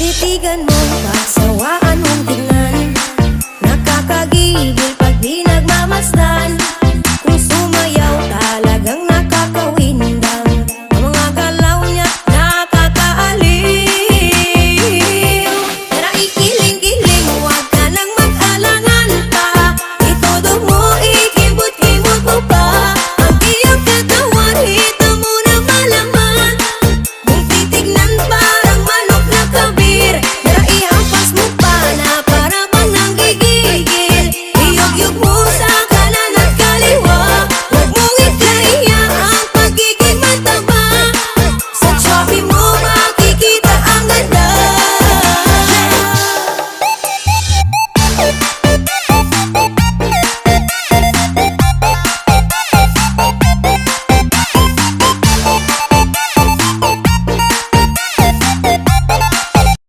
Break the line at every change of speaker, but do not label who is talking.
Titigan mo, pasawaan sa